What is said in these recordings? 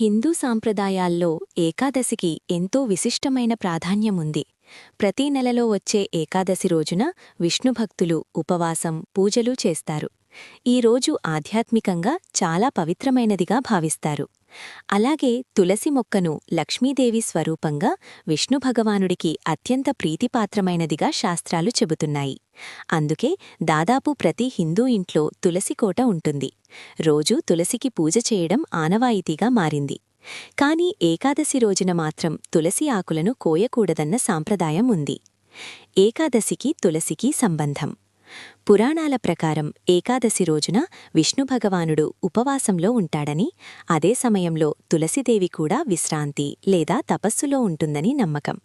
హిందూ సాంప్రదాయాల్లో ఏకాదశికి ఎంతో విశిష్టమైన ప్రాధాన్యముంది. ప్రతి నెలలో వచ్చే ఏకాదశి రోజున విష్ణుభక్తులు ఉపవాసం పూజలు చేస్తారు. ఈ రోజు ఆధ్యాత్మికంగా చాలా పవిత్రమైనదిగా భావిస్తారు. అలాగే తులసి మొక్కను లక్ష్మీదేవి స్వరూపంగా విష్ణుభగవానుడికి అత్యంత ప్రీతిపాత్రమైనదిగా శాస్త్రాలు చెబుతున్నాయి. అందుకే దాదాపు ప్రతి హిందూ ఇంట్లో తులసికోట ఉంటుంది. రోజూ తులసికి పూజ చేయడం ఆనవాయితీగా మారింది. కాని ఏకాదశి రోజున మాత్రం తులసి ఆకులను కోయకూడదన్న సాంప్రదాయం ఉంది. ఏకాదశికి తులసికి సంబంధం. పురాణాల ప్రకారం ఏకాదశి రోజున విష్ణుభగవానుడు ఉపవాసంలో ఉంటాడని అదే సమయంలో తులసిదేవి కూడా విశ్రాంతి లేదా తపస్సులో ఉంటుందని నమ్మకం.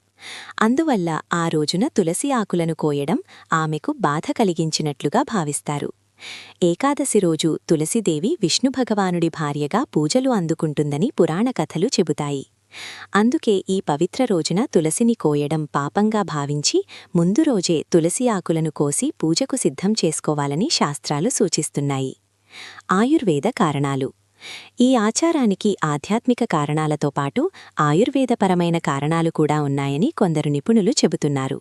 అందువల్ల ఆ రోజున తులసి ఆకులను కోయడం ఆమెకు బాధ కలిగించినట్లుగా భావిస్తారు. ఏకాదశి రోజు తులసిదేవి విష్ణుభగవానుడి భార్యగా పూజలు అందుకుంటుందని పురాణ కథలు చెబుతాయి. అందుకే ఈ పవిత్ర రోజున తులసిని కోయడం పాపంగా భావించి ముందు రోజే తులసి ఆకులను కోసి పూజకు సిద్ధం చేసుకోవాలని శాస్త్రాలు సూచిస్తున్నాయి. ఆయుర్వేద కారణాలు. ఈ ఆచారానికి ఆధ్యాత్మిక కారణాలతో పాటు ఆయుర్వేదపరమైన కారణాలు కూడా ఉన్నాయని కొందరు నిపుణులు చెబుతున్నారు.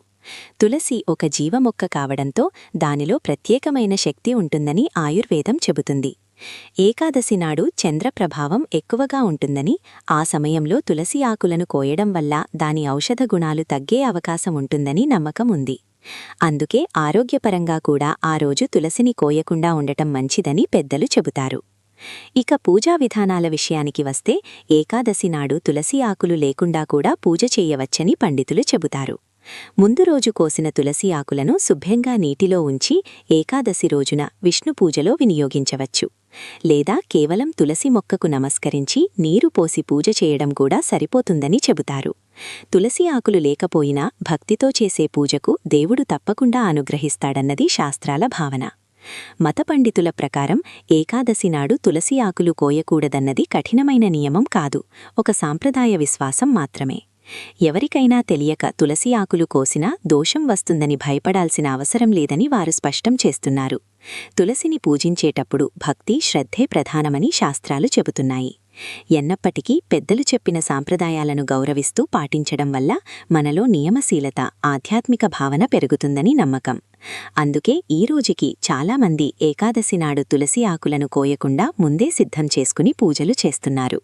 తులసి ఒక జీవమొక్క కావడంతో దానిలో ప్రత్యేకమైన శక్తి ఉంటుందని ఆయుర్వేదం చెబుతుంది. ఏకాదశి నాడు చంద్రప్రభావం ఎక్కువగా ఉంటుందని ఆ సమయంలో తులసి ఆకులను కోయడం వల్ల దాని ఔషధ గుణాలు తగ్గే అవకాశం ఉంటుందని నమ్మకం ఉంది. అందుకే ఆరోగ్యపరంగా కూడా ఆ రోజు తులసిని కోయకుండా ఉండటం మంచిదని పెద్దలు చెబుతారు. ఇక పూజా విధానాల విషయానికి వస్తే ఏకాదశి నాడు తులసి ఆకులు లేకుండా కూడా పూజ చేయవచ్చని పండితులు చెబుతారు. ముందు రోజు కోసిన తులసి ఆకులను శుభ్యంగా నీటిలో ఉంచి ఏకాదశి రోజున విష్ణు పూజలో వినియోగించవచ్చు. లేదా కేవలం తులసి మొక్కకు నమస్కరించి నీరు పోసి పూజ చేయడం కూడా సరిపోతుందని చెబుతారు. తులసి ఆకులు లేకపోయినా భక్తితో చేసే పూజకు దేవుడు తప్పకుండా అనుగ్రహిస్తాడన్నది శాస్త్రాల భావన. మతపండితుల ప్రకారం ఏకాదశి నాడు తులసి ఆకులు కోయకూడదన్నది కఠినమైన నియమం కాదు ఒక సాంప్రదాయ విశ్వాసం మాత్రమే. ఎవరికైనా తెలియక తులసి ఆకులు కోసినా దోషం వస్తుందని భయపడాల్సిన అవసరం లేదని వారు స్పష్టం చేస్తున్నారు. తులసిని పూజించేటప్పుడు భక్తి శ్రద్ధే ప్రధానమని శాస్త్రాలు చెబుతున్నాయి. ఎన్నప్పటికీ పెద్దలు చెప్పిన సాంప్రదాయాలను గౌరవిస్తూ పాటించడం వల్ల మనలో నియమశీలత ఆధ్యాత్మిక భావన పెరుగుతుందని నమ్మకం. అందుకే ఈ రోజుకి చాలామంది ఏకాదశి నాడు తులసి ఆకులను కోయకుండా ముందే సిద్ధం చేసుకుని పూజలు చేస్తున్నారు.